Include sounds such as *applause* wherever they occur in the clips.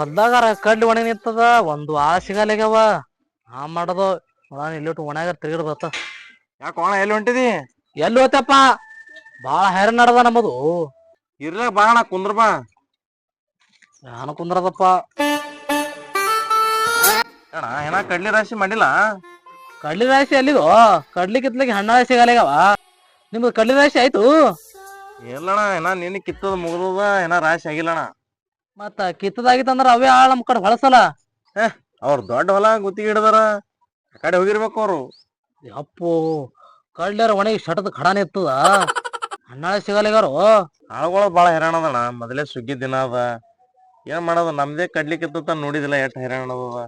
ಹೊಲ್ದಾಗ ಕಡ್ಲಿ ಒಣಗಿ ನಿಂತದ ಒಂದು ಆ ಸಿಗಲ್ಲಾಗ್ಯವ ಆ ಮಾಡೋದು ನಾನು ಇಲ್ಲಿಟ್ಟು ಒಣಗ ತಿರುಗಿಡ್ ಬತ್ತ ಯಾಕೆ ಒಣ ಎಲ್ಲಿ ಹೊಂಟಿದಿ? ಎಲ್ಲಿ ಹೋತಪ್ಪ ಬಾಳ ಹೈರಾಣ ನಡದ ನಮ್ಮದು. ಇರ್ಲ ಬಾಣ ಕುಂದ್ರ ಬಾ. ನಾನು ಕುಂದ್ರದಪ್ಪ. ಅಣ್ಣ ಏನ ಕಡ್ಲಿ ರಾಶಿ ಮಾಡಿಲ್ಲ? ಕಡ್ಲಿ ರಾಶಿ ಎಲ್ಲಿದು ಕಡ್ಲಿ ಕಿತ್ಲಿಕ್ಕೆ ಹಣ್ಣ ಸಿಗಲ್ಲಾಗ್ಯವ ನಿಮ್ದು ಕಡ್ಲಿ ರಾಶಿ ಆಯ್ತು? ಇಲ್ಲಣ್ಣ ಏನ ನಿನ್ನ ಕಿತ್ತದ ಮುಗಿದದ ಏನ ರಾಶಿ ಆಗಿಲ್ಲಣ್ಣ. ಮತ್ತ ಕಿತ್ತದಾಗಿತ್ತಂದ್ರ ಅವೇ ಆಳ್ ನಮ್ ಕಡೆ ಹೊಳಸಲ್ಲ ಅವ್ರ ದೊಡ್ಡ ಹೊಲ ಗುತ್ತಿಗೆ ಹಿಡಿದಾರ ಆ ಕಡೆ ಹೋಗಿರ್ಬೇಕು ಅವ್ರು. ಅಪ್ಪು ಕಳ್ಳಾರ ಒಣಗಿ ಶಟದ ಖಡಾನ ಇತ್ತದ. ಅಣ್ಣಾಳೆ ಸಿಗಲಿಗಾರು ಆಳುಗಳು ಬಾಳ ಹೈರಾಣ ಅದಣ್ಣ ಮೊದಲೇ ಸುಗ್ಗಿ ದಿನ ಅದ. ಏನ್ ಮಾಡದ? ನಮ್ದೇ ಕಡ್ಲಿ ಕಿತ್ತ ನೋಡಿದಿಲ್ಲ ಎಷ್ಟ್ ಹೈರಾಣ ಅದ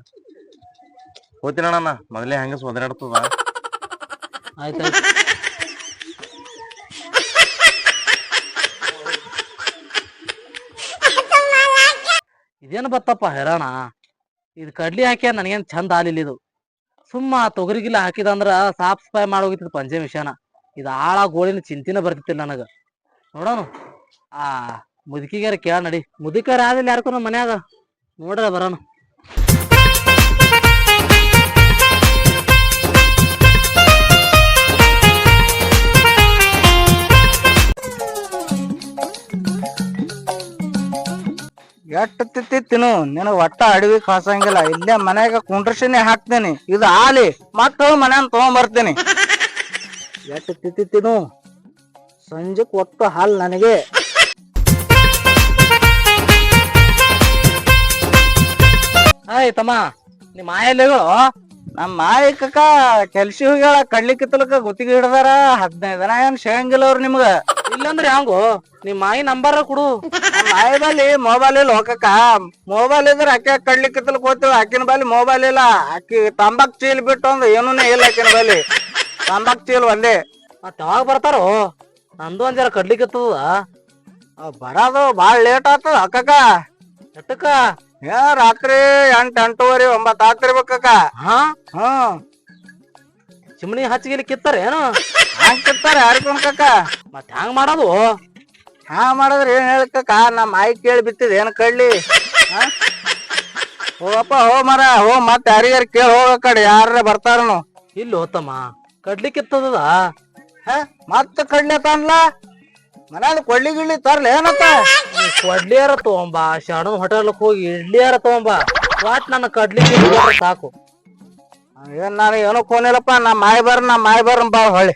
ಹೋತಿನಣ್ಣ ಮೊದಲೇ ಹಂಗ ಒದರಾಡ್ತದ. ಆಯ್ತಾಯ್ತು ಇದೇನು ಬತ್ತಪ್ಪ ಹೈರಾಣ? ಇದು ಕಡ್ಲಿ ಹಾಕ್ಯ ನನಗೇನು ಚಂದ ಆಲಿಲ್ಲ ಇದು. ಸುಮ್ಮ ತೊಗರಿಗಿಲ್ಲ ಹಾಕಿದ ಅಂದ್ರ ಸಾಫ್ ಸಫಾಯಿ ಮಾಡೋಗಿತ್ತು ಪಂಚೆ ಮಿಷನ. ಇದು ಆಳ ಗೋಳಿನ ಚಿಂತಿನ ಬರ್ತಿತ್ತಿಲ್ಲ ನನಗ. ನೋಡೋಣ. ಆ, ಮುದುಕಿಗಾರ ಕೇಳ ನಡಿ. ಮುದುಕರ ಆದಿಲ್ಲ ಯಾರ್ಕೋ ಮನ್ಯಾಗ ನೋಡ್ರ ಬರೋಣ. ಎಷ್ಟ್ ತಿನ್ನು ನಿನಗ ಒಟ್ಟ ಅಡವಿ ಕಾಸಂಗಿಲ್ಲ. ಇಲ್ಲೇ ಮನ್ಯಾಗ ಕುಂಡ್ರಸಿನೇ ಹಾಕ್ತೇನೆ. ಇದು ಆಲಿ ಮತ್ತ ಮನ್ಯಾನ ತಗೊಂಡ್ ಬರ್ತೀನಿ ತಿತ್ತಿ ತಿನ್ನು ಸಂಜೆಕ್ ಒಟ್ಟು ಹಾಲ್ ನನಗೆ. ಆಯ್ತಮ್ಮ ತಮ್ಮ ನಿಮ್ಮ ಆಯಲ್ಲಿಗಳು ನಮ್ಮ ಮಾಯಿಕಕ್ಕ ಕೆಲ್ಸಿ ಹೋಗ್ಯಾಳ ಕಡ್ಲಿ ಕಿತ್ತಲಕ್ಕ ಗುತ್ತಿಗೆ ಹಿಡ್ದಾರ ಹದಿನೈದು ದಿನ ಏನ್ ಶೇಂಗಿಲ್ಲ ಅವ್ರ ನಿಮ್ಗ? ಇಲ್ಲಂದ್ರ ಹ್ಯಾಂಗು ನಿಮ್ ಮಾಯಿ ನಂಬರ್ ಕೊಡು. ನಮ್ಮ ಮಾಯಿ ಮೊಬೈಲ್ ಇಲ್ಲ ಹೋಗಕ್ಕ ಮೊಬೈಲ್ ಇದ್ರ ಆಕೆ ಕಡ್ಲಿ ಕಿತ್ತಲಕ್ ಹೋಗ್ತೀವಿ ಆಕಿನ ಬಲ್ಲಿ ಮೊಬೈಲ್ ಇಲ್ಲ. ಅಕ್ಕಿ ತಂಬಾಕ್ ಚೀಲ್ ಬಿಟ್ಟು ಅಂದ್ರೆ ಏನೂ ಇಲ್ಲ ಆಕಿನ ಬಲ್ಲಿ. ತಂಬಾಕ್ ಚೀಲ್ ಒಂದೇ. ಮತ್ತೆ ಯಾವಾಗ ಬರ್ತಾರೋ? ನಂದು ಒಂದ್ ಜರ ಕಡ್ಲಿಕ್ಕತ್ತದ ಆ, ಬರೋದು ಬಾಳ ಲೇಟ್ ಆಗ್ತದ ಅಕ್ಕಕ್ಕ. ಎಟ್ಟಕ್ಕ? ಏ ರಾತ್ರಿ ಎಂಟ್ ಎಂಟೂವರೆ ಒಂಬತ್ತು ಆಗ್ತಿರ್ಬೇಕಕ್ಕ. ಹಾ? ಹಾ. ಚಿಮಣಿ ಹಚ್ಚಿಗಿಲಿ ಕಿತ್ತಾರ ಏನು? ಹಂಗ್ ಕಿತ್ತಾರ ಯಾರಿಗೊನ್ಕಕ್ಕ ಮತ್ ಹ್ಯಾಂಗ್ ಮಾಡೋದು? ಹಾ ಮಾಡಿದ್ರೆ ಏನ್ ಹೇಳಕ್ಕ ನಮ್ಮ ಮಾಯಿ ಕೇಳಿ ಬಿತ್ತಿದ್ ಏನ್ ಕಡ್ಲಿ ಹಾ? ಹೋಗಪ್ಪ ಹೋ ಮರ ಹೋ ಮತ್ ಯಾರಿಗಾರ ಕೇಳಿ ಹೋಗ ಕಡೆ ಯಾರ ಬರ್ತಾರನು. ಇಲ್ಲಿ ಹೋತಮ್ಮ ಕಡ್ಲಿ ಕಿತ್ತದ ಮತ್ತ ಕಡ್ಲಿ ತಾನ್ಲ ಮನ್ಯಾಗ ಕೊಡ್ಲಿ ಗಿಡ್ಲಿ ತರ್ಲ ಏನತ್ತ ಕೊಡ್ಲಿಯಾರ ತಗೊಂಬಾ ಶಾಣದ ಹೋಟೆಲ್ಕ್ ಹೋಗಿ ಇಡ್ಲಿಯಾರ ತಗೊಂಬಾ ವಾಟ್ ನನ್ನ ಕಡ್ಲಿ ಸಾಕು? ಏನ್ ನಾನು ಏನೋ ಕೋನಿಲ್ಲಪ್ಪ ನಾ ಮಾಯಿ ಬರ್ ನಮ್ಮ ಮಾಯಿ ಬರ್ ಬಾ ಹೊಳ್ಳಿ.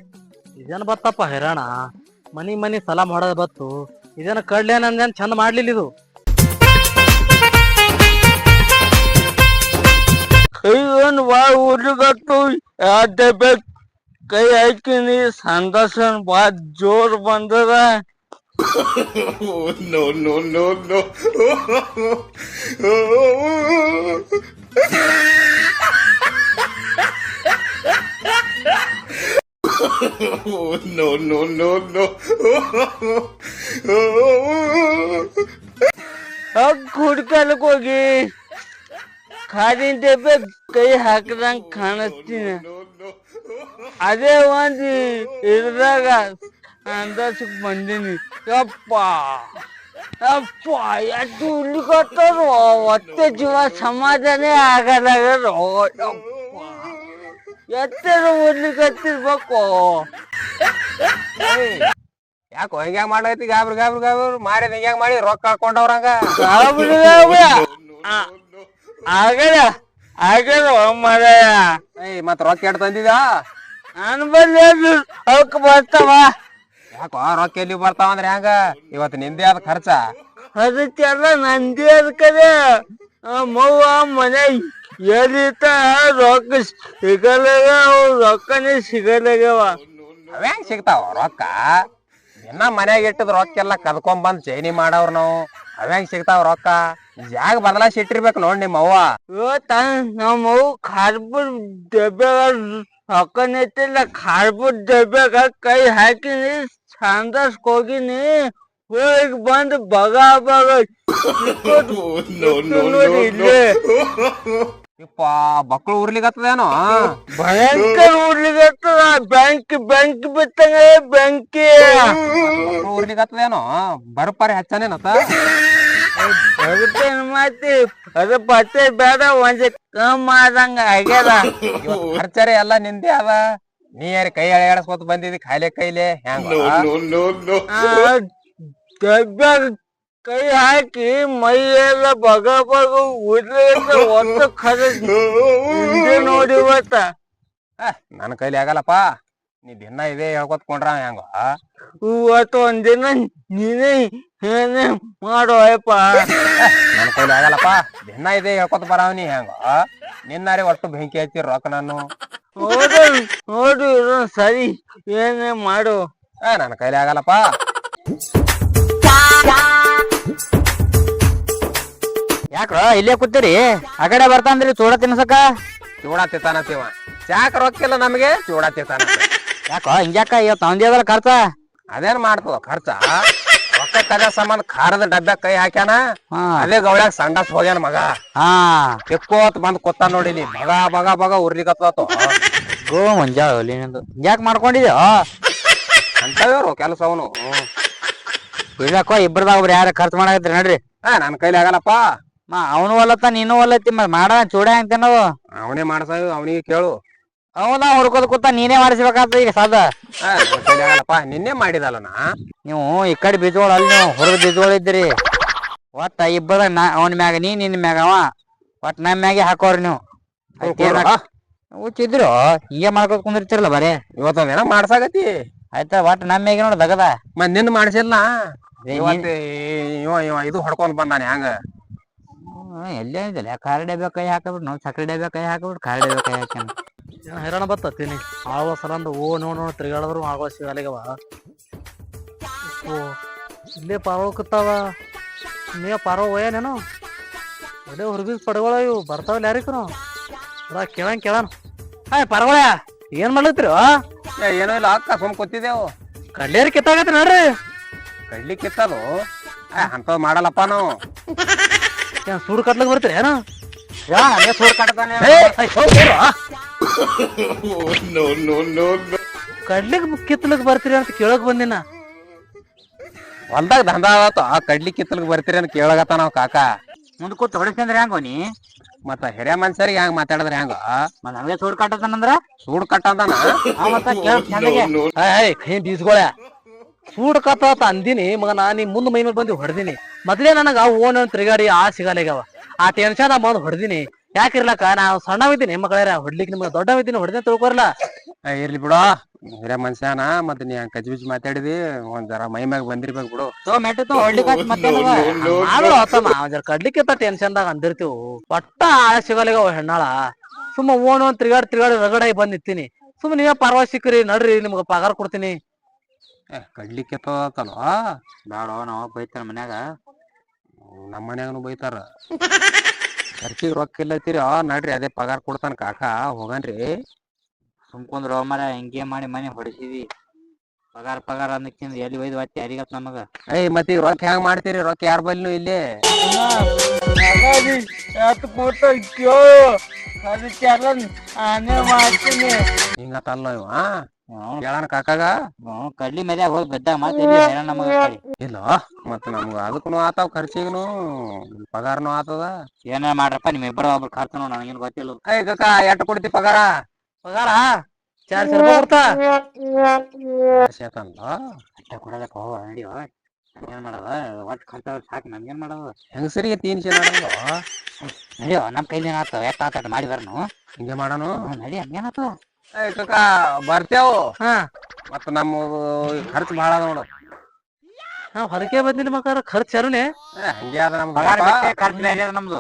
ಇದೇನ್ ಬತ್ತಪ್ಪ ಹೈರಾಣ? ಮನಿ ಮನಿ ಸಲ ಮಾಡೋದ್ ಬತ್ತು. ಇದೇನ ಕಡ್ಲೇನಂದೇನ್ ಚಂದ ಮಾಡ್ಲಿಲ್ಲ ಇದು? ಏನು ಬಾ कई आय के नी संदर्शन बात ज़ोर बंद रहा है। नो नो नो अब खुद कल को गई खाने दे कई हक रंग खाना चाहिए ಅದೇ ಒಂದು ಇದ್ರಾಗ ಅಂದಾಜಕ್ ಬಂದೀನಿ. ಯಪ್ಪ ಯಪ್ಪ ಎಷ್ಟು ಉಳ್ಕೊಟ್ಟರು ಒತ್ತೆ ಜೀವ ಸಮಾಧಾನ ಆಗಲಾಗರು ಯಪ್ಪ ಎತ್ತರ ಉಳ್ಲಿಕತ್ತಿರ್ಬೇಕು ಯಾಕೋ ಹೊಯ್ಗೆ ಮಾಡೈತಿ ಗಾಬ್ರ ಗಾಬ್ರ ಗಾಬ್ರ. ಮಾಡಿದ ಹಿಂಗ್ಯಾಗ ಮಾಡಿ ರೊಕ್ಕ ಹಾಕೊಂಡವ್ರಂಗ. *laughs* ಆಗಲ್ಲ ಆಗಲ್ಲ ಮರಯ ಏಯ್ ಮತ್ ರೊಕ್ಕ ಎಟ್ ತಂದಿದ ನಾನು ಅವಕ್ ಬರ್ತಾವ. ಯಾಕೋ ರೊಕ್ಕ ಎಲ್ಲಿ ಬರ್ತಾವ ಅಂದ್ರೆ ಹೆಂಗ? ಇವತ್ತು ನಿಂದೆ ಆದ ಖರ್ಚ. ಅದಕ್ಕೆಲ್ಲ ನಂದಿ ಅದಕ್ಕದೆ ಮವ್ವ ಮನೆ ಎಲ್ಲಿತ್ತ ರೊಕ್ಕ ಸಿಗಲಾಗ ರೊಕ್ಕನೇ ಸಿಗಲಾಗ್ಯವ ಅವ್ಯಾಂಗ ಸಿಗ್ತಾವ ರೊಕ್ಕ ಇನ್ನ ಮನ್ಯಾಗ ಇಟ್ಟದ ರೊಕ್ಕ ಎಲ್ಲ ಕದ್ಕೊಂಡ್ ಬಂದ್ ಚೈನಿ ಮಾಡವ್ರ ನಾವು. ಅವ್ಯಾಂಗ್ ಸಿಗ್ತಾವ ರೊಕ್ಕ ಜಾಗ ಬದಲಾಯಿಸಿ ಇಟ್ಟಿರ್ಬೇಕು ನೋಡ್ ನಿಮ್ಮ ಅವ್ವ ಇವತ್ತ ನಮ್ಮ ಖಾರ್ಬುಡ್ ಡಬ್ಬ್ಯಾಗ ರೊಕ್ಕ ನೆತ್ತಿಲ್ಲ ಖಾರ್ಬುಡ್ ಡಬ್ಬ್ಯಾಗ ಕೈ ಹಾಕಿನಿ ಸಂದರ್ಸ್ ಹೋಗಿನಿ ಹೋಗಿ ಬಂದು ಬಗ ಬಗ *laughs* ನೋಡಿ ಇಲ್ಲೇ. ಇಪ್ಪ ಮಕ್ಕಳು ಉರ್ಲಿಗತ್ತದೇನೋ ಭಯಂಕರ ಉರ್ಲಿಗತ್ತದ ಬ್ಯಾಂಕ್ ಬ್ಯಾಂಕ್ ಬಿತ್ತಂಗ ಬೆಂಕಿ ಮಕ್ಳು ಉರ್ಲಿಗತ್ತದೇನೋ ಬರ್ಪಾರಿ ಹಚ್ಚನೇನತ್ತ? ಬರ್ತೇನೆ ಮತ್ತೆ ಅದು ಪತ್ತೆ ಬೇಡ ಒಂದ್ ಕಮ್ ಆದಂಗ ಆಗ್ಯದ. ಖರ್ಚರೆ ಎಲ್ಲ ನಿಂದೆ ಅದ ನೀ ಯಾರು ಕೈ ಎಳೆಸ್ಕೊತ ಬಂದಿದಿ? ಖಾಲಿ ಕೈಲೆ? ಹೆಂಗ ಡಬ್ಬ್ಯಾಗ ಕೈ ಹಾಕಿ ಮೈ ಎಲ್ಲ ಬಗ ಬಗ ಉದ್ರಿಂದ ಒಟ್ಟು ಖದ ಹಿಂದೆ ನೋಡಿ ಇವತ್ತ. ನನ್ನ ಕೈಲಿ ಆಗಲ್ಲಪ್ಪ. ನೀ ದಿನ ಇದೇ ಹೇಳ್ಕೊತ ಕೊಂಡ್ರ ಹೆಂಗ ಇವತ್ತು ಒಂದಿನ ನೀನೇ ಏನೇ ಮಾಡೋ ಅಯ್ಯಪ್ಪ. ನನ್ನ ಕೈಲಿ ಆಗಲ್ಲಪ್ಪ. ದಿನ ಇದೇ ಹೇಳ್ಕೊತ ಬರಾವ್ ನೀ ಹೆಂಗ ನಿನ್ನಾರಿ ಒಟ್ಟು ಬೆಂಕಿ ಹಚ್ಚಿ ರೊಕ್ಕ ನಾನು. ಇದೊಂದ್ ಸರಿ ಏನೇ ಮಾಡು. ಆ ನನ್ನ ಕೈಲಿ ಆಗಲ್ಲಪ್ಪ. ಯಾಕ್ರ ಇಲ್ಲೇ ಕೂತೀರಿ? ಆಗಡೆ ಬರ್ತಾನ್ರಿ ಚೂಡ ತಿನ್ಸಕ? ಚೂಡ ತಿತ್ತಾನತ್ತೀವ ಚಾಕ ರೊಕ್ಕಿಲ್ಲ ನಮಗೆ? ಚೂಡ ತಿತ್ತಾನ ಯಾಕೋ ಹಿಂಗ್ಯಾಕ ಇವತ್ತು ಅವಂದೇದಲ್ಲ ಖರ್ಚ? ಅದೇನ್ ಮಾಡ್ತದ ಖರ್ಚ? ರೊಕ್ಕ ತಗ ಸಂಬಂಧ ಖಾರದ ಡಬ್ಬ ಕೈ ಹಾಕ್ಯಾನ? ಹಾ. ಅದೇ ಗೌಡ್ಯಾಗ ಸಂಡಾಸ್ ಹೋಗ್ಯಾನ ಮಗ. ಹಾ. ಬಂದ್ ನೋಡಿ ನೀ ಬಗ ಬಗ ಬಗ ಉರ್ಲಿಕತ್ತಾತು ಗೋ ಮಂಜಾಳ ನಿಂದು. ಯಾಕೆ ಮಾಡ್ಕೊಂಡಿದ್ಯೋ? ಅಂತವ್ರು ಕೆಲಸ ಅವನು. ಇಲ್ಲಕ್ಕೋ ಇಬ್ಬರದಾಗ ಒಬ್ರು ಯಾರ ಖರ್ಚು ಮಾಡಾಕತ್ರಿ ನೋಡ್ರಿ. ಹಾ ನನ್ ಕೈಲಿ ಆಗಲ್ಲಪ್ಪ. ಮಾ ಅವನು ಒಲ್ಲತ್ತ ನೀನು ಒಲ್ಲತ್ತಿ ಮತ್ ಮಾಡ ಚೂಡ ಅಂತ ನಾವು. ಅವನೇ ಮಾಡ್ಸ ಅವನಿಗೆ ಕೇಳು. ಅವನ ಹುಡುಕೋದ್ ಕೂತ ನೀನೇ ಮಾಡಿಸ್ಬೇಕಾಗ್ತದ ಈಗ ಸಾದ ನಿನ್ನೆ ಮಾಡಿದಲ್ಲ ನಾ? ನೀವು ಈ ಕಡೆ ಬೀಜೋಳ ಅಲ್ಲಿ ನೀವು ಹೊರಗೆ ಬೀಜೋಳ ಇದ್ರಿ ಒಟ್ಟ ಇಬ್ಬರ ನಾ ಅವನ ಮ್ಯಾಗ ನೀ ನಿನ್ನ ಮ್ಯಾಗ ಅವ. ಒಟ್ ನಮ್ಮ ಮ್ಯಾಗೆ ಹಾಕೋರಿ ನೀವು. ಹುಚ್ಚಿದ್ರು ಹಿಂಗೆ ಮಾಡ್ಕೋದ್ ಕುಂದಿರ್ತಿರಲ್ಲ ಬರೇ? ಇವತ್ತೊಂದೇನ ಮಾಡ್ಸಾಗತಿ ಆಯ್ತಾ ಒಟ್ ನಮ್ಮ ಮ್ಯಾಗೆ ನೋಡ ದಗದ. ಮತ್ನಿಂದ ಮಾಡ್ಸಿಲ್ಲ ಇವತ್ತು ಇವ ಇವ ಇದು ಹೊಡ್ಕೊಂಡ್ ಬಂದಾನೆ ಹಂಗ ಎಲ್ಲೇ ಇದ್ದಲ್ಲ ಖಾರ ಡಬ್ಬೆ ಕೈ ಹಾಕಬಿಟ್ಟು ನಾವು ಸಕ್ಕರೆ ಡಬ್ಬೆ ಕೈ ಹಾಕಬಿಟ್ಟು ಖಾರ ಡಬ್ಬೆ ಕೈ ಹಾಕ್ಯಾನ. ಏನ್ ಹೈರಾಣ ಬತ್ತತ್ತೀನಿ? ಆಳುವ ಸಲಂದ ಓ ನೋ ನೋ ತಿರುಗಾಡಿದ್ರು ಆಳುವ ಶಿವಾಲಿಗವ. ಓ ಇಲ್ಲೇ ಪಾರೋಳ ಕೂತಾವ? ನೀ ಪಾರೋ ಒಯ್ಯನೇನು ಒಳ್ಳೆ ಹುರ್ಗಿಸ್ ಪಡಗಳ ಇವು ಬರ್ತಾವಲ್ಲ ಯಾರಿಗೂ ಅದ ಕೇಳಂಗ್ ಕೇಳಾನು. ಹಾಯ್ ಪರಗೊಳ ಏನ್ ಮಾಡ್ಲತ್ರಿ ಏನೋ ಇಲ್ಲ ಅಕ್ಕ ಸುಮ್ ಕೂತಿದ್ದೇವು ಕಡ್ಲೇರಿ ಕಿತ್ತಾಗತ್ರಿ ನೋಡ್ರಿ. ಕಡ್ಲಿ ಕಿತ್ತಲು ಅಂತವ್ ಮಾಡಲ್ಲಪ್ಪ ನಾವು. ಏನ್ ಸೂಡು ಕಟ್ಲಕ್ ಬರ್ತೀರಿ ಏನು? ಸೂಡ್ ಕಟ್ತಾನೆ. ಕಡ್ಲಿಕ್ ಕಿತ್ಲಕ್ ಬರ್ತೀರಿ ಅಂತ ಕೇಳಕ್ ಬಂದಿನ. ಹೊಲ್ದಾಗ ದಂಧ ಆವತ್ತು ಆ ಕಡ್ಲಿ ಕಿತ್ತಲ್ಗ್ ಬರ್ತೀರಿ ಅಂತ ಕೇಳಗತ್ತ ನಾವ್ ಕಾಕ. ಮುಂದ್ ಕೂತ್ ಹೊಡಿಸ್ಕೊಂಡ್ರೆ ಹೆಂಗೋ ನೀ? ಮತ್ತ ಹಿರಿಯ ಮನುಷ್ಯರಿಗೆ ಹೆಂಗ್ ಮಾತಾಡದ್ರ ಹೆಂಗ? ಮತ್ ಸೂಡ್ ಸೂರ್ ಕಟ್ಟತಾನಂದ್ರ ಸೂಡ್ ಕಟ್ಟಂದಾನ? ಆ ಮತ್ತ ಕೇಳ ಕೈ ಬೀಸ್ಗೊಳ ಸೂಡ್ ಕಟ್ಟ ಅಂದಿನಿ ಮಗನ ನೀ ಮುಂದ್ ಮೈ ಮೇಲೆ ಬಂದು ಹೊಡೆದಿನಿ. ಮೊದ್ಲೇ ನನಗ ಓನ್ ತಿರುಗಾಡಿ ಆ ಸಿಗಲ್ಲಾಗ್ಯಾವ ಆ ಟೆನ್ಷನ್ ಬಂದು ಹೊಡೆದಿನಿ. ಯಾಕಿರ್ಲಕ್ಕ? ನಾವು ಸಣ್ಣವಿದ್ದೀನಿ ಮಗಳರ ಹೊಡ್ಲಿಕ್ಕೆ ನಿಮ್ಗೆ ದೊಡ್ಡವಿದ್ದೀನಿ, ಹೊಡೆದೇ ತಿಳ್ಕೊರ್ಲ. ಇರ್ಲಿ ಬಿಡು. ಹಿರಿಯ ಮನುಷ್ಯನ, ಮತ್ತೆ ನೀ ಕಜ್ ಬಿಜ್ಜಿ ಮಾತಾಡಿದಿ, ಒಂದ್ ಜರ ಮೈ ಮ್ಯಾಗ ಬಂದಿರ್ಬೇಕು ಬಿಡು. ತೋ ಮೆಟ್ಟು ತೋ, ಹೊಡ್ಲಿಕ್ಕೆ ಆತಮ್ಮ. ಜರ ಕಡ್ಲಿಕ್ಕೆ ಟೆನ್ಷನ್ದಾಗ ಅಂದಿರ್ತೀವಿ. ಒಟ್ಟ ಆಳ ಸಿಗಲಿಗ ಹೆಣ್ಣಾಳ. ಸುಮ್ಮ ಓಣು ಅಂತ ತಿರ್ಗಾಡ್ ತಿರ್ಗಾಡಿ ರಗಡಾಗಿ ಬಂದಿತ್ತೀನಿ ಸುಮ್ಮ ನೀವೇ ಪರ್ವ ಸಿಕ್ಕ್ರಿ, ನಡ್ರಿ, ನಿಮ್ಗೆ ಪಗಾರ ಕೊಡ್ತೀನಿ. ಕಡ್ಲಿಕ್ಕೆ ಬೇಡ ನಾವ್ ಬೈತಾರ ಮನ್ಯಾಗ. ನಮ್ಮ ಮನ್ಯಾಗನು ಬೈತಾರ. ಖರ್ಚಿಗೆ ರೊಕ್ಕ ಇಲ್ಲತ್ತೀರಿ ಆ ನಡ್ರಿ ಅದೇ ಪಗಾರ ಕೊಡ್ತಾನ ಕಾಕಾ. ಹೋಗನ್ರಿ. ಸುಮ್ಕೊಂಡ್ರ ಮರ ಹಿಂಗೆ ಮಾಡಿ ಮನೆ ಹೊಡಿಸಿದಿ. ಪಗಾರ ಪಗಾರ ಅನ್ನಕ್ಕಿಂತ ಎಲ್ಲಿ ಒಯ್ದು ಒತ್ತಿ ಯಾರಿಗತ್ ನಮಗ. ಏಯ್ ಮತ್ತೆ ಈಗ ರೊಕ್ಕ ಹೆಂಗ್ ಮಾಡ್ತೀರಿ? ರೊಕ್ಕ ಯಾರ ಬಲ್ಲಿನೂ ಇಲ್ಲಿ? ಹಿಂಗತ್ತಲ್ಲ ಇವ ಕೇಳಣ ಕಾಕಾಗ? ಕಡ್ಲಿ ಮೇಲೆ ಹೋಗಿ ಬಿದ್ದ ಮತ್ತೆ ನಮಗ ಇಲ್ಲ ಮತ್ತೆ ನಮ್ಗ ಅದಕ್ಕೂ ಆತಾವ ಖರ್ಚಿಗನು ಪಗಾರನು ಆತದ. ಏನೇ ಮಾಡ್ರಪ್ಪ ನಿಮ್ ಇಬ್ಬರ ಒಬ್ರು ಖರ್ಚು ನೋಡ್ ನನಗೇನ್ ಗೊತ್ತಿಲ್ಲ. ಏ ಕಾಕ ಎಟ್ ಕೊಡ್ತಿ ಪಗಾರ? ಪಗಾರ? ಚಾರ್ಜ್ ಆತಲ್ಲ ಅಷ್ಟ ಕೊಡೋದಕ್ಕ ಹೋಗ ನಡಿಯೋ ಏನ್ ಮಾಡದ? ಒಟ್ ಖರ್ಚು ಸಾಕು ನಮ್ಗೇನ್ ಮಾಡೋದು? ಹೆಂಗಸರಿಗೆ ತೀನ್ ನಡಂಗ ನಡಿಯೋ ನಮ್ ಕೈಲಿ ಏನಾಗ್ತಾವ ಎಷ್ಟ್ ಆತ ಮಾಡಿ ಬರ್ನು ಹಿಂಗೆ ಮಾಡೋನು? ನಡಿ ಹಂಗೇನಾತು ಏಯ್ ಕಾಕ ಬರ್ತೇವು ಹಾ. ಮತ್ತ ನಮ್ಮ ಖರ್ಚು ಬಹಳ ಅದ ನೋಡು. ಹಾ ಹೊರಗೆ ಬಂದಿನ ಮಕಾರ ಖರ್ಚು ಅರುಣೆ. ಏ, ಹಂಗೆ ಅದ ನಮ್ದು ಪಗಾರ. ಬಿಟ್ಟೆ ಖರ್ಚು ಬೇರೆ ಅದ ನಮ್ದು.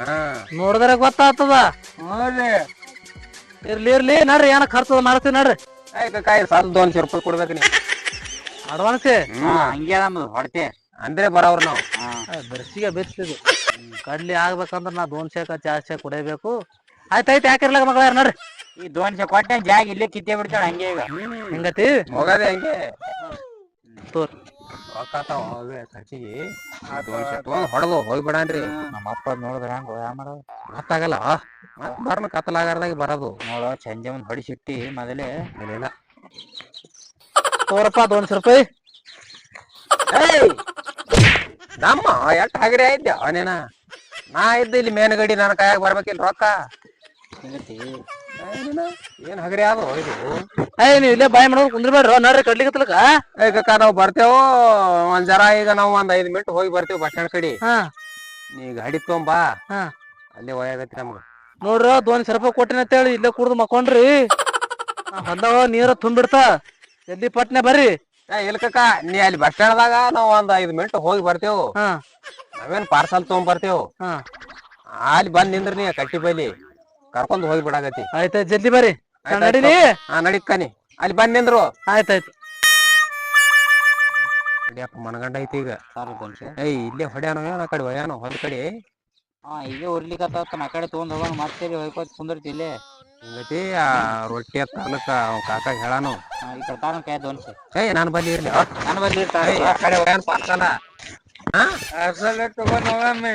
ಹಾ. ನೋಡಿದ್ರೆ ಗೊತ್ತಾಗ್ತದ. ಇರ್ಲಿ ಇರ್ಲಿ ನಡ್ರಿ ಏನ ಖರ್ಚು ಮಾಡ್ತೀವಿ ನಡ್ರಿ. ಏಯ್ ಕಾಕ ಒಂದ್ ದೋನ್ಶೆ ರೂಪಾಯಿ ಕೊಡ್ಬೇಕು ನೀ. ಅಡ್ವಾನ್ಸ್? ಹಾ, ಹಂಗೆ ಅದ ನಮ್ದು ಹೊಡ್ತೆ. ಅಂದ್ರೆ ಬರೋವ್ರು ನಾವು. ಬೆರ್ಸಿಗೆ ಬೆಚ್ಚಿದು ಕಡ್ಲಿ ಆಗ್ಬೇಕಂದ್ರ ನಾ ದೋನ್ ಶೇಕ ಚಾರ್ ಶೇಕ್ ಕುಡಿಬೇಕು ಆಯ್ತಾಯ್ತು ಯಾಕಿರ್ಲಾಗ ಮಗಳ ನೋಡ್ರಿ? ಈ ದೋನ್ಶೆ ಕೊಟ್ಟೆ ಜಾಗ ಇಲ್ಲೇ ಕಿತ್ತೆ ಬಿಡ್ತಾಳ ಹಂಗೆ ಈಗ. ಹಿಂಗತಿ? ಹೋಗದೆ ಹಂಗೆ. ತೋರ್. ರೊಕ್ಕ ತಗೊಂಡ್ ಹೊಡೆದು ಹೋಗ್ಬಿಡನ್ರಿ. ನಮ್ಮ ಅಪ್ಪ ನೋಡಿದ್ರ ಹಂಗ ಯಾ ಮಾಡೋದು? ಗೊತ್ತಾಗಲ್ಲ ಮತ್ ಬರ್ನ ಕತ್ತಲಾಗಾರ್ದಾಗ ಬರೋದು. ನೋಡ ಸಂಜೆ ಒಂದ್ ಹೊಡಿಸಿಟ್ಟಿ ಮೊದಲೇ. ಏನಿಲ್ಲ ತೋರಪ್ಪ ದೋನ್ಶೆ ರೂಪಾಯಿ. ಏಯ್! ನಮ್ಮ ಎಷ್ಟ್ ಹಗರಿ ಐತಿ ಅವನೇನ? ನಾ ಇದ್ದ ಇಲ್ಲಿ ಮೇನಗಡಿ ನನ್ನ ಕೈಯಾಗ ಬರ್ಬೇಕಿಲ್ಲ ರೊಕ್ಕ? ಏನಿನ? ಏನ್ ಹಗರಿ ಆದೋ ಇದು? ಏಯ್ ನೀವ್ ಇಲ್ಲೇ ಬಾಯ್ ಮಾಡೋದು ಕುಂದ್ರಬೇಡ್ರ ನಡ್ರಿ ಕಡ್ಲಿಕತ್ತಲಕ ಏ ಕಕ್ಕ ನಾವ್ ಬರ್ತೇವೋ? ಒಂದ್ ಜರ ಈಗ ನಾವ್ ಒಂದ್ ಐದ್ ಮಿನಿಟ್ ಹೋಗಿ ಬರ್ತೇವ್ ಬಸ್ ಸ್ಟ್ಯಾಂಡ್ ಕಡೆ. ಹಾ. ನೀ ಗಾಡಿ ತೊಗೊಂಬಾ ಹಾ. ಅಲ್ಲೇ ಒಯ್ಯಾಗತ್ತಿ ನಮ್ಗ. ನೋಡ್ರ ದೋನ್ ಸರ್ಪ ಕೊಟ್ಟಿನ ಅಂತೇಳಿ ಇಲ್ಲೇ ಕುಡ್ದು ಮಕ್ಕೊಂಡ್ರಿ. ಹೊಲ್ದಾಗ ನೀರ ತುಂಬಿಡ್ತ. ಜಲ್ದಿ ಪಟ್ನೆ ಬರ್ರಿ. ಇಲ್ಲ ನೀ ಅಲ್ಲಿ ಬಸ್ ಸ್ಟ್ಯಾಂಡ್ದಾಗ ನಾವ್ ಒಂದ್ ಐದ್ ಮಿನಿಟ್ ಹೋಗಿ ಬರ್ತೇವು. ಹಾ. ನಾವೇನ್ ಪಾರ್ಸಲ್ ತಗೊಂಡ್ ಬರ್ತೇವು. ಹಾ. ಅಲ್ಲಿ ಬಂದ್ ನಿಂದ್ರ ನೀ ಕಟ್ಟಿ ಬೈಲಿ. ಕರ್ಕೊಂಡ್ ಹೋಗಿ ಬಿಡಾಗತಿ ಆಯ್ತಾಯ್ತು ಜಲ್ದಿ ಬರ್ರಿ. ಆಯ್ತ್ ಆಯ್ತ್ ನಡೀರಿ ಹಾ ನಡಿಕ್ಕನಿ ಅಲ್ಲಿ ಬಂದ್ ನಿಂದ್ರು. ಆಯ್ತಾಯ್ತು ಮನಗಂಡ ಐತಿ ಈಗ. ಏಯ್ ಇಲ್ಲೇ ಹೊಡ್ಯಾನೋ ಏನೋ ಆ ಕಡೆ ಹೊಡ್ಯಾನೋ ಹೊಲ್ ಕಡೆ ಹಾ ಈಗ ಉರ್ಲಿಕತ್ತ ಆ ಕಡೆ ತೊಗೊಂಡ್ ಹೋಗೋಣ ಮತ್ತೆ ಹೊಯ್ಕೋತ್ ಕುಂದಿರ್ತಿ ಇಲ್ಲೇ. ಹಿಂಗತಿ? ಆ ರೊಟ್ಟಿ ತಾಲೂಕ ಅವ್ ಕಾಕ ಹೇಳಾನು. ಈ ಕಡೆ ತಾನ ಕೈ ದೋನ್ಸಿ. ಏಯ್ ನಾನು ಬಲ್ಲಿ ಇರ್ಲಿ. ನಾನು ಏಯ್, ಆ ಕಡೆ ಪಾರ್ಸಲ ಹಾ ಅಸಲ ತಗೊಂಡೊಮ್ಮೆ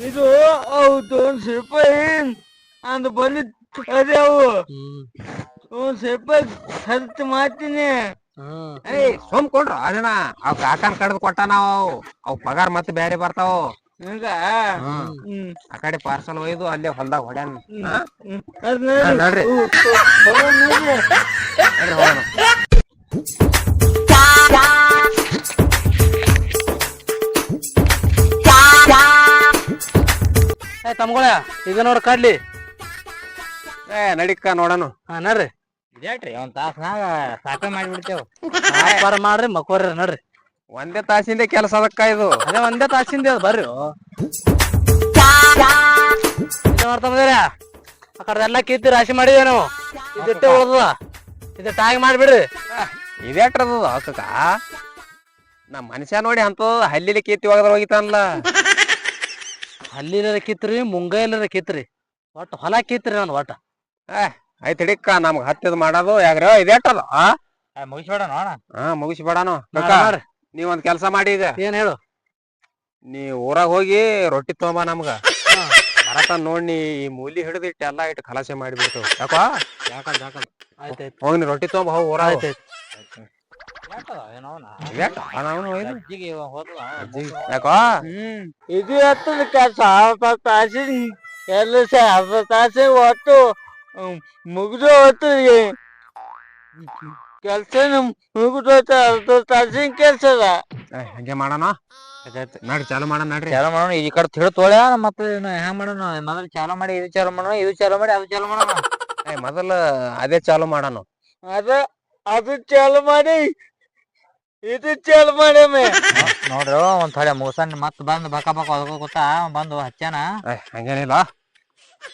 ಇದು ಅವು ದೋನ್ಸ್ ರೂಪಾಯಿ ಅಂದ್ ಬಂದಿ ಅದೇ ಅವು. ಒಂದ್ ರೂಪಾಯಿ ಖರ್ಚು ಮಾಡ್ತೀನಿ ಏಯ್. ಸುಮ್ಕೊಂಡ್ರು ಅದನ್ನ ಅವ್ ಕಾಕನ್ ಕಡ್ದು ಕೊಟ್ಟ ನಾವು ಅವ್ ಪಗಾರ ಮತ್ತೆ ಬ್ಯಾರೆ ಬರ್ತಾವ. ಹಂಗ? ಆ ಕಡೆ ಪಾರ್ಸಲ್ ಒಯ್ದು ಅಲ್ಲೇ ಹೊಲ್ದಾಗ ಹೊಡ್ಯಾನ. ನಡ್ರಿ. ನಡ್ರಿ ಏ ತಮ್ಗೊಳ ಈಗ ನೋಡ್ರಿ ಕಡ್ಲಿ. ಏ ನಡಿಕ್ಕ ನೋಡನು. ಹಾ ನಡ್ರಿ. ಇದೇಟ್ರಿ ಒಂದ್ ತಾಸ್ನಾಗ ಸಾಕ ಮಾಡಿಬಿಡ್ತೇವ್. ವ್ಯಾಪಾರ ಮಾಡ್ರಿ ಮಕ್ಕೋರಿ ನಡ್ರಿ. ಒಂದೇ ತಾಸಿಂದ ಕೆಲಸ ಅದಕ್ಕ ಇದು. ಅದೇ ಒಂದೇ ತಾಸಿಂದ ಅದು ಬರ್ರಿ. ಮಾಡ್ತಾರ ಆ ಕಡೆ ಎಲ್ಲ ಕಿತ್ತಿ ರಾಶಿ ಮಾಡಿದೆ ನಾವು? ಇದಿಟ್ಟೆ ಉಳ್ದದ? ಇದು ಟ್ಯಾಗ್ ಮಾಡ್ಬಿಡ್ರಿ. ಇದೇಟ್ರದ ಅಕ್ಕಕ್ಕ ನಮ್ಮ ಮನುಷ್ಯ ನೋಡಿ ಅಂತ ಹಲ್ಲಿಲಿ ಕೀತಿ ಒಗದ್ರ ಹೋಗಿತ್ತಲ್ಲ ಹಲ್ಲಿರ ಕಿತ್ರಿ ಮುಂಗೈಲರ ಕಿತ್ರಿ ಒಟ್ಟು ಹೊಲ ಕಿತ್ರಿ ನಾನು ಒಟ್ಟ. ಆಯ್ತ್ ಹಿಡಿಕ್ಕ ನಮ್ಗೆ ಹತ್ತಿದ್ ಮಾಡೋದು ಯಾಕ್ರೋ ಇದೇಟದ ಆ ಮುಗಿಸ್ಬೇಡ ನೋಡ ಹಾ ಮುಗಿಸ್ಬೇಡಾನು. ಕಕ್ಕ ಮಾಡ್ರಿ. ಕೆಲಸ ಒಂದ್ ಕೆಲ್ಸ ಮಾಡಿ ಈಗ. ಏನ್ ಹೇಳು? ನೀ ಊರಾಗ ಹೋಗಿ ರೊಟ್ಟಿ ತಗೊಂಬ ನಮ್ಗ. ಬರತ ನೋಡಿ ನೀ ಈ ಮೂಲಿ ಹಿಡಿದು ಇಟ್ಟು ಎಲ್ಲಾ ಇಟ್ಟು ಕಲಾಸೆ ಮಾಡಿಬಿಡ್ತು. ಯಾಕೋ? ಆಯ್ತಾಯ್ತು ಹೋಗಿ ನೀ ರೊಟ್ಟಿ ತಗೊಂಬ ಹೋಗಿ ಊರಾಗ ಯಾಕೋ? ಇದು ಎತ್ತದ ಕೆಲಸ ಅರ್ಧ ತಾಸಿನ ಕೆಲಸ ಹತ್ತು ತಾಸಿ ಒಟ್ಟು ಮುಗಿದು ಹೊತ್ತು ಕೆಲಸ ಮುಗಿದು ಅದು ಅರ್ಧ ತಾಸಿನ ಕೆಲಸ ಅದ ಏ, ಹಂಗೆ ಮಾಡೋಣ? ನಡ್ರಿ ಚಾಲು ಮಾಡೋಣ ನಡ್ರಿ. ಚಾಲು ಮಾಡೋಣ ಈ ಕಡೆ ತಿಳ್ತೋಳ ಮತ್ತೆ ಹೆಂಗ್ ಮಾಡೋಣ? ಮೊದಲು ಚಾಲು ಮಾಡಿ ಇದು ಚಾಲು ಮಾಡೋಣ ಇದು ಚಾಲು ಮಾಡಿ ಅದು ಚಾಲು ಮಾಡೋಣ? ಏ ಮೊದಲ ಅದೇ ಚಾಲು ಮಾಡೋಣ. ಅದ ಅದು ಚಾಲು ಮಾಡಿ ಇದು ಚಾಲು ಮಾಡಿ ನೋಡ್ರಿ ಒಂದ್ ಥೊಡೆ ಮುಗಸನ್ ಮತ್ ಬಂದ್ ಬಕ ಬಕ ಒದಗೋತ ಬಂದು ಹಚ್ಚಾನ ಏ ಹಂಗೇನಿಲ್ಲ.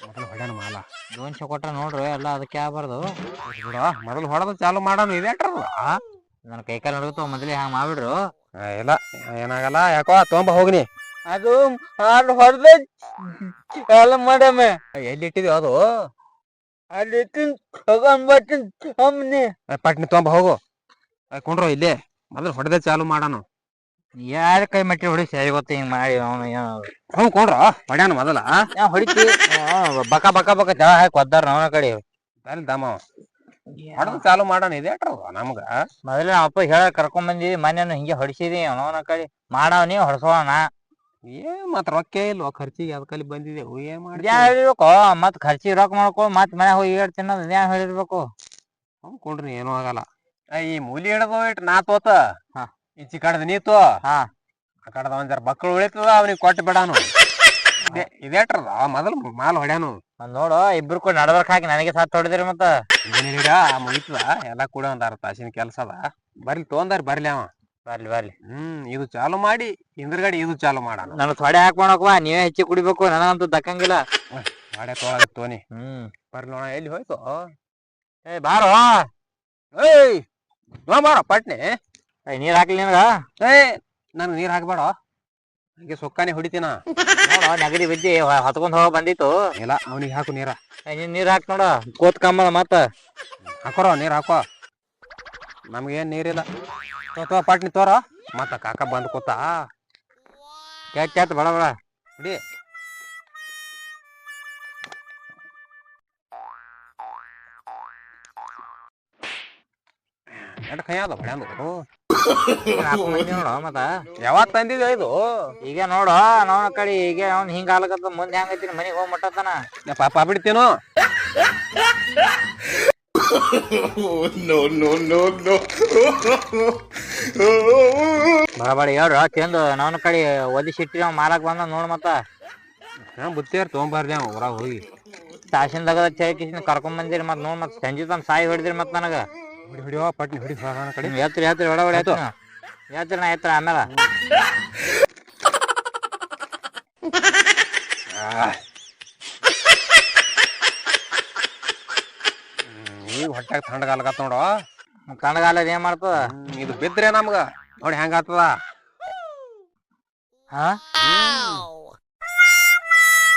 ಮೊದಲು ಹೊಡ್ಯಾನ ಮಾಲ. ದೋನ್ಶೆ ಕೊಟ್ರ ನೋಡ್ರಿ ಎಲ್ಲ ಅದಕ್ಕೆ ಆಗ್ಬಾರ್ದು ಬಿಡ ಮೊದಲು ಹೊಡೆದು ಚಾಲು ಮಾಡೋಣ ಇದೇಟ್ರ ನನ್ನ ಕೈ ಕಾಲು ನಡ್ಗತ್ತ ಮೊದಲೇ ಹಂಗ ಮಾಡ್ಬಿಡ್ರು. ಇಲ್ಲ ಏನಾಗಲ್ಲ ಯಾಕೋ ತೊಂಬ ಹೋಗ್ನಿ. ಅದು ಹಾಡು ಹೊಡೆದ ಚಾಲು ಮಾಡಮ್ಮ ಎಲ್ಲಿ ಇಟ್ಟಿದ್ವಿ ಅದು? ಅಲ್ಲಿ ತಗೊಂಡ್ ಬರ್ತೀನಿ ಒಮ್ಮನೆ ಏ, ಪಟ್ನಿ ತೊಂಬ ಹೋಗು. ಕುಂಡ್ರು ಇಲ್ಲೇ. ಮೊದಲು ಹೊಡೆದೇ ಚಾಲು ಮಾಡೋಣ ಯಾರ ಕೈ ಮಟ್ಟಿ ಹೊಡಿ ಸರಿ ಗೊತ್ತ ಹಿಂಗ್ ಮಾಡಿ ಅವನು ಹ್ಞೂ ಕೊಂಡ್ರ ಹೊಡ್ಯಾನ ಮೊದಲ. ಯಾ ಹೊಡಿತಿ. ಬಕ ಬಕ ಬಕ ಜಳ ಹಾಕಿ ಒದ್ದಾರ ಅವನ ಕಡೆ. ಅಲ್ಲಿ ದಮ ಹೊಡೆದು ಚಾಲು ಮಾಡೋಣ ಇದೇಟ್ರದ ನಮ್ಗ. ಮೊದಲೇ ಅಪ್ಪ ಹೇಳ ಕರ್ಕೊಂಡ್ ಬಂದಿ ಮನೇನು ಹಿಂಗೆ ಹೊಡಿಸಿದಿ ಅವನವನ ಕಡೆ. ಮಾಡವ ನೀವು ಹೊಡ್ಸೋಣ. ಏ ಮತ್ ರೊಕ್ಕ ಇಲ್ವ ಖರ್ಚಿಗೆ ಅದಕ್ಕಲ್ಲಿ ಬಂದಿದೆವು ಏನ್ ಮಾಡಿ ಹೇಳಿರ್ಬೇಕು ಮತ್ ಖರ್ಚಿ ರೊಕ್ಕ ಮಾಡ್ಕೊಳ್ಳಿ ಮತ್ ಮನೆ ಹೋಗಿ ಏಟ್ ತಿನ್ನೋದು ಏನ್ ಹೇಳಿರ್ಬೇಕು. ಕೊಡ್ರಿ ಏನೂ ಆಗಲ್ಲ. ಏ, ಈ ಮೂಲಿ ಹಿಡ್ದು ಇಟ್ ನಾ ತೋತ. ಈಚಿ ಕಡದ ನೀತು? ಹಾ. ಆ ಕಡದ ಒಂದ್ ಜರ ಬಕ್ಕಳು ಉಳಿತದ ಅವನಿಗೆ ಕೊಟ್ಟು ಬಿಡಾನು. *laughs* ಇದೇ ಇದೇಟ್ರದ ಮೊದಲು ಮಾಲ್ ಹೊಡ್ಯಾನು. ನೋಡು ಇಬ್ರು ಕೂಡ ನಡ್ಬರ್ಕ್ ಹಾಕಿ ನನಗೆ ಸಾತ್ ಹೊಡೆದ್ರಿ ಮತ್ತ. ಏನಿಡ ಮುಗಿತದ ಎಲ್ಲ ಕೂಡ ಒಂದ್ ಅರ್ಧ ತಾಸಿನ ಕೆಲಸ ಅದ. ಬರ್ಲಿ ತೊಂದಾರಿ ಬರ್ಲಿ ಅವ. ಬರ್ಲಿ ಬರ್ಲಿ. ಹ್ಮ್ ಇದು ಚಾಲು ಮಾಡಿ ಹಿಂದ್ರಗಡೆ ಇದು ಚಾಲು ಮಾಡೋಣ. ನಾನು ತೊಡೆ ಹಾಕ್ ಮಾಡೋಕ್ವಾ ನೀವೇ ಹೆಚ್ಚಿ ಕುಡಿಬೇಕು ನನಗಂತೂ ದಕ್ಕಂಗಿಲ್ಲ. ಮಾಡೆ ತೊಳಗ ತೋನಿ. ಹ್ಮ್. ಬರ್ಲಿ ನೋಡ ಎಲ್ಲಿ ಹೋಯ್ತು? ಏ ಬಾರೋ. ಏಯ್ ನೋ ಬಾರ ಪಟ್ನೆ. ನೀರ್ ಹಾಕ್ಲಿ ನಿನಗ? ಏ ನನ್ ನೀರ್ ಹಾಕ್ಬೇಡ. ಹಂಗೆ ಸೊಕ್ಕಾನೆ ಹೊಡಿತೀನ? ನೋಡು ನಗದಿ ಬಿದ್ದಿ ಹತ್ಕೊಂಡ್ ಹೋಗ ಬಂದಿತ್ತು. ಇಲ್ಲ ಅವನಿಗೆ ಹಾಕು ನೀರ. ಏ, ನೀನ್ ನೀರ್ ಹಾಕ್ ನೋಡ ಕೋತ್ ಕಮ್ಮ ಮತ್ತ. ಹಾಕೋರ ನೀರ್ ಹಾಕೋ. ನಮ್ಗೇನ್ ನೀರಿಲ್ಲ. ತೋ ತೋ ಪಾಟ್ನಿ ತೋರ. ಮತ್ತ ಕಾಕ ಬಂದ್ ಕೂತ. ಕೆಟ್ಟ ಕೆಟ್ಟ ಬಡ ಬಡ. ಬಿಡಿ ಎಡ್ ಕೈ ಮಂದಿ ನೋಡು ಮತ್ತ? ಯಾವತ್ ತಂದಿದ ಇದು? ಈಗ ನೋಡ ಅವನ ಕಡೆ ಈಗ ಅವ್ನ್ ಹಿಂಗ ಆಲಕತ್ತ ಮುಂದೆ ಹೆಂಗೈತಿ ಮನಿಗ್ ಹೋಗ್ ಮಟ್ಟತನ ಪಾಪ ಬಿಡ್ತೇನು? ಬಡಬಡಿ ಹೇಳ್ರ ತಿಂದು. ನವನ ಕಡೆ ಒದಿಸಿಟ್ಟಿ ನಾವ್ ಮಾರಕ್ ಬಂದ ನೋಡ್ ಮತ್ತ. ಬುತ್ತಿಯಾರ ತೊಗೊಂಬಾರ್ದೆ ಅವ ಊರಾಗ ಹೋಗಿ? ಸ್ಟಾಷನ್ದಾಗ ಚೈಕಿಸಿನ ಕರ್ಕೊಂಡ್ ಬಂದಿರಿ ಮತ್ ನೋಡ್ ಮತ್ ಸಂಜೆ ತಂದ್ ಸಾಯಿ ಹೊಡಿದ್ರಿ ಮತ್ ನನಗ. ಹಿಡಿ ಹೊಡಿ ಪಟ್ನಿ ಹೊಡಿ ಕಡಿಮೆ ಕಡೆ. ಎತ್ರಿ ಎತ್ರಿ ಹೊಡ ಹೊಡ ಆಯ್ತು ಎತ್ತರ. ನಾ ಎತ್ತರ ಆಮೇಲೆ. ಈಗ ಹೊಟ್ಯಾಗ ತಣ್ಣಗಾಲಕತ್ತ ನೋಡು. ಕಣಗಾಲ ಏನ್ ಮಾಡ್ತದ? ಇದು ಬಿದ್ರೆ ನಮ್ಗ. ನೋಡಿ ಹೆಂಗಾಗ್ತದ ಹಾ?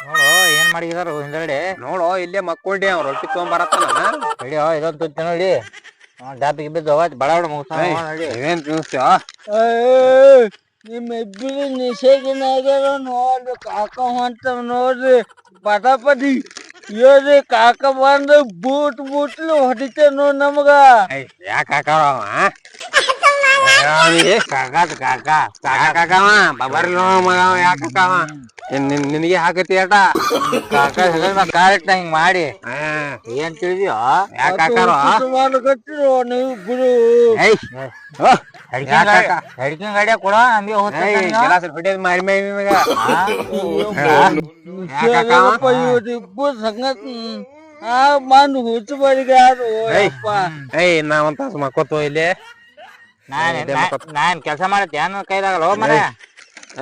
ನೋಡು ಏನ್ ಮಾಡಿದಾರು ಹಿಂದಗಡೆ? ನೋಡು ಇಲ್ಲೇ ಮಕ್ಕೊಂಡಿ ಅವ್ರು ರೊಟ್ಟಿ ತೊಗೊಂಬರತ್ತಾನ ಹಿಡಿಯೋ ಇದೊಂದು ನೋಡಿ. ಡಾಪಿಗೆ ಬಿದ್ದು ಹೋಯ್ತು ಬಡ ಬಡ ಮುಗಿಸ ನೋಡಿ ಏನ್ ತಿನ್ಸ್ತೀವ ನಿಮ್ಮ ಇಬ್ಬರು ನಿಷೇಧನಾಗ್ಯಾರ ನೋಡ್ರಿ ಕಾಕ ಹೊಂಟ ನೋಡ್ರಿ. ಪಟಾಪಟಿ. ಹೇಳ್ರಿ ಕಾಕ ಬಂದು ಬೂಟ್ ಬೂಟ್ಲು ಹೊಡಿತ ನೋಡ್ ನಮಗ. ಯಾಕ ಹಾಕಾವ ಕಾಕಾತ್ ಕಾಕ ಕಾಕಾ. ಬಬರ್ ಮಗ ನಿನ್- ನಿನಗೆ ಹಾಕತಿ ಆಟ? ಕಾಕ ಕರೆಕ್ಟ್ ಹಿಂಗ್ ಮಾಡಿ. ಏನ್ ತಿಳಿದ್ಯೋ? ಯಾಕ ಹಾಕಾರ ನೀವು ಬಿಡು ಏಯ್. ಓ, ಯಾಕ್ ಹಾಕ? ಅಡಿಕೆ ಗಾಡಿಯ ಕೊಡ ಗಿಲಾಸ್ ಹೊಡೆದ್ ಮಾರಿ ನಿನಗ? ಇಬ್ಬರು ಸಂಗತ್ ಆ ಮನ್ ಹುಚ್ಚು ಬರಿಗಾರು ಏಯ್. ನಾವಂತ ನಾ ಒಂದ್ ತಾಸು ಮಕ್ಕೋತು ಇಲ್ಲಿ. ನಾನ್ ನಾನ್ ಕೆಲಸ ಮಾಡತ್ತೆ. ಏನು ಕೈದಾಗಲ್ಲ? ಹೋಗ್ ಮನೆ.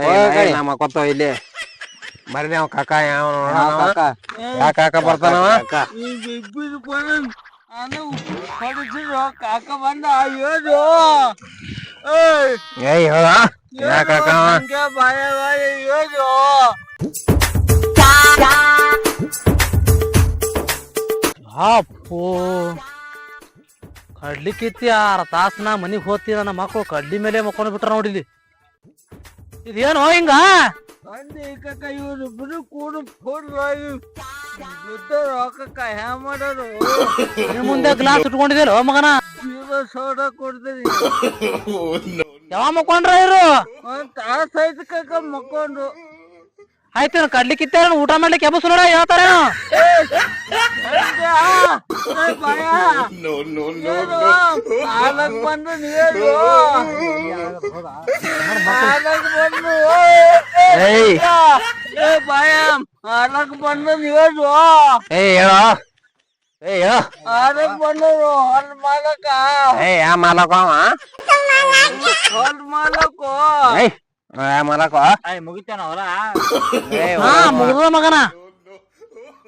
ಏಯ್, ಏಯ್, ನಾ ಮಕ್ಕೋತು ಇಲ್ಲಿ. ಬರ್ರಿ ಅವ ಕಾಕ ಯಾವ ಕಾಕ? ಯಾಕ ಕಾಕ ಬರ್ತಾನವ ಇಬ್ಬರು ಬಂದ ನಾನು ಹೊಡಿಸಿದ್ರು ಕಾಕ ಬಂದ ಅಯ್ಯೋದು. ಏಯ್. ಹೇಳ ಯಾಕ ಕಾಕವ ಹಂಗೆ ಬಾಯ ಬಾಯ ಅಯ್ಯೋದು. ಅಪ್ಪೋ. ಕಡ್ಲಿ ಕಿತ್ತಿ ಆರ ತಾಸನ ನಾ ಮನಿಗ್ ಹೋತಿ ನನ್ನ ಮಕ್ಕಳು ಕಡ್ಲಿ ಮೇಲೆ ಮಕ್ಕೊಂಡು ಬಿಟ್ರ ನೋಡಿಲಿ ಇದೇನು ಹಿಂಗ? ಅಂದೆ ಇವ್ರು ಕೂಡ ರೊಕ್ಕ ಮಾಡೋರು ಮುಂದೆ ಗ್ಲಾಸ್ ಇಟ್ಕೊಂಡಿದ್ರು ಮಗನ? ಜೀವ ಸೋಡಾ ಕೊಡ್ತೀನಿ. *laughs* ಯಾವ ಮಕ್ಕೊಂಡ್ರ ಇರು ಒಂದ್ ತಾಸ ಆಯ್ತು ಕಕ್ಕ ಮಕ್ಕೊಂಡು. ಆಯ್ತು ಕಡ್ಲಿ ಕಿತ್ತಾರ ಊಟ ಮಾಡ್ಲಿಕ್ಕೆ ಎಬ್ಬಸ್ ನೋಡ ಹೇಳ್ತಾರೇನು ಹಾಲಕ್ ಬಂದು ನೀರು ಹಾಲಕ್ ಬಂದು ಏಯ್. ಏ ಬಾಯ ಹಾಲಕ್ ಬಂದು ನೀರು ಏಯ್ ಹೇಳ. ಏಯ್ ಹೇಳ. ಹಾಲಕ್ ಬಂದರು ಹೊಲ್ ಮಾಲಕ ಏಯ್ ಯಾ ಮಾಲಕ ಅವ? ಹೊಲ್ ಮಾಲಕು ಏಯ್. ಯಾ ಮಾಲಕ ಅಯ್ಯ ಮುಗಿತಾನ ಹೊಲ ಹಾ ಮುಗ್ದ ಮಗನ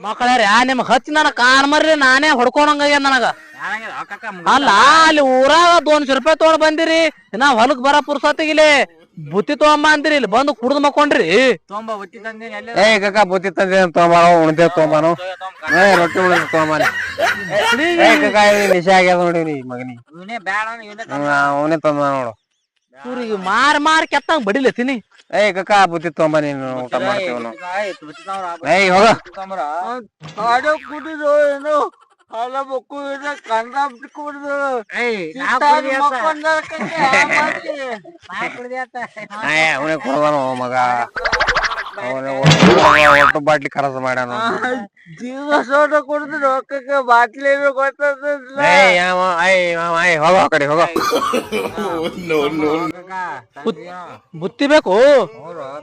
ಮಕ್ಕಳ್ಯಾರ ನಿಮ್ ಹಚ್ಚಿ ನನ್ನ ಕಾರ್ ಮರ್ರಿ ನಾನೇ ಹೊಡ್ಕೊಂಡಂಗ ನನಗ. ಅಲ್ಲ ಅಲ್ಲಿ ಊರಾಗ ದೋನ್ಶೆ ರೂಪಾಯಿ ತಗೊಂಡ್ ಬಂದಿರಿ ಇನ್ನ ಹೊಲಕ್ ಬರ ಪುರ್ಸತ್ತಿಗಿಲಿ ಬುತ್ತಿ ತಗೊಂಬ ಅಂದಿರಿ ಇಲ್ಲಿ ಬಂದು ಕುಡ್ದು ಮಕ್ಕೊಂಡ್ರಿ. ಏ ಬುತ್ತಿ ತಂದೇನಿ ಎಲ್ಲ ಏಯ್ ಕಾಕ ಬುತ್ತಿ ತಂದೆ ತೋಂಬಾ ಉಣ್ದೆ ತೊಗೊಂಬಾನು. ಏಯ್ ರೊಟ್ಟಿ ಉಳಿದ ತೊಗೊಂಬಾನ ಏ ಕಕ್ಕ ನಿಶೆ ಆಗ್ಯದ ನೋಡಿ ಮಗನಿ ಅವನೇ ತಂದ ನೋಡು. ಇವ್ರಿಗೆ ಮಾರ್ ಮಾರ್ ಕೆತ್ತಂಗ್ ಬಡಿಲತ್ತೀನಿ. ಏ ಕಕ್ಕ ಬುತ್ತಿ ತೊಂಬ ನೀನು ಊಟ ಮಾಡ್ತೀವಿ ನಾವು ಏಯ್ ಹೋಗ. ಕಾಡೋ ಕುಡಿದು ಏನು? ಹಾಲ ಮಕ್ಕು ಕಂದ ಬಿಟ್ಕೊಡ್ದು ಏಯ್ ಅವನೇ ಕೊಡದಾನು ಮಗ. ಒಟ್ಟು ಬಾಟ್ಲಿ ಖರಚು ಮಾಡ್ಯಾನ. ಜೀವ ಸೋಡ ಕುಡಿದು ರೊಕ್ಕಕ್ಕೆ ಬಾಟ್ಲಿ ಗೊತ್ತಿಲ್ಲ ಹೋಗ ಕಡೆ ಹೋಗ. ಬುತ್ತಿ ಬೇಕು.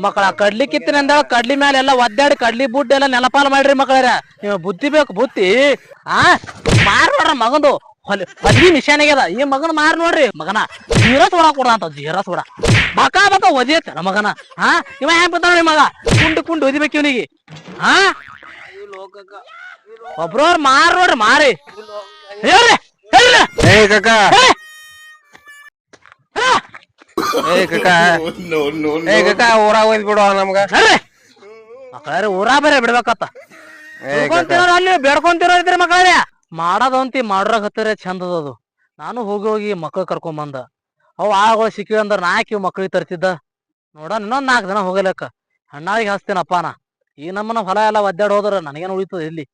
ಮಕ್ಕಳ ಕಡ್ಲಿ ಕಿತ್ತಿನ ಅಂದ ಕಡ್ಲಿ ಮೇಲೆ ಎಲ್ಲ ಒದ್ದಾಡಿ ಕಡ್ಲಿ ಬುಡ್ಡೆಲ್ಲ ಎಲ್ಲ ನೆಲಪಾಲ ಮಾಡ್ರಿ ಮಕ್ಕಳ. ಬುತ್ತಿ ಬುದ್ಧಿ ಬೇಕು ಬುತ್ತಿ. ಆ ಮಾರ್ ನೋಡ್ರ ಮಗಂದು. ಹೊಲಿ ನಿಶಾನೆ ಆಗ್ಯದ. ಈ ಮಗನ ಮಾರ್ ನೋಡ್ರಿ. ಮಗನ ಜೀರ ಸೋಡಾ ಕೊಡ ಅಂತ ಜೀರ ಸೋಡಾ. ಬಕ ಬಕ ಒದಿಯತ್ತ ಮಗನ. ಹಾ ಇವ ಹೆಂಗ್ ಬಂದ ನೋಡಿ ಮಗ? ಕುಂಡು ಕುಂಡು ಒದಿಬೇಕು ಇವನಿಗೆ. ಹಾ ಒಬ್ರವ್ರ ಮಾರ್ ನೋಡ್ರಿ ಮಾರಿ. ಹೇಳ್ರಿ ಏ ಊರಾಗ ಒಯ್ದ್ ನಮ್ಗ. ಮಕ್ಕಳ ಬೇರೆ ಬಿಡ್ಬೇಕತ್ತ. ಅಲ್ಲಿ ಬೇಡ್ಕೊಂತಿರೋ ಇದ್ರಿ ಮಕ್ಕಳೇ ಮಾಡೋದಂತಿ ಮಾಡ್ರಾಗ ಹತ್ತಿರ ಚಂದದ ಅದು ನಾನು ಹೋಗಿ ಹೋಗಿ ಮಕ್ಳು ಕರ್ಕೊಂಬಂದ ಅವು ಆಗಳು ಸಿಕ್ಕಿ ಅಂದ್ರೆ ನಾಕಿ ಮಕ್ಳಿಗೆ ತರ್ತಿದ್ದ? ನೋಡ, ಇನ್ನೊಂದ್ ನಾಲ್ಕು ದಿನ ಹೋಗಲಕ್ಕ ಹಣ್ಣಾಳಿಗೆ ಹಚ್ತೀನಪ್ಪ ನಾ. ಈ ನಮ್ಮನ ಹೊಲ ಎಲ್ಲ ಒದ್ದಾಡ್ ಹೋದ್ರ ನನಗೇನು ಉಳಿತದ ಇಲ್ಲಿ?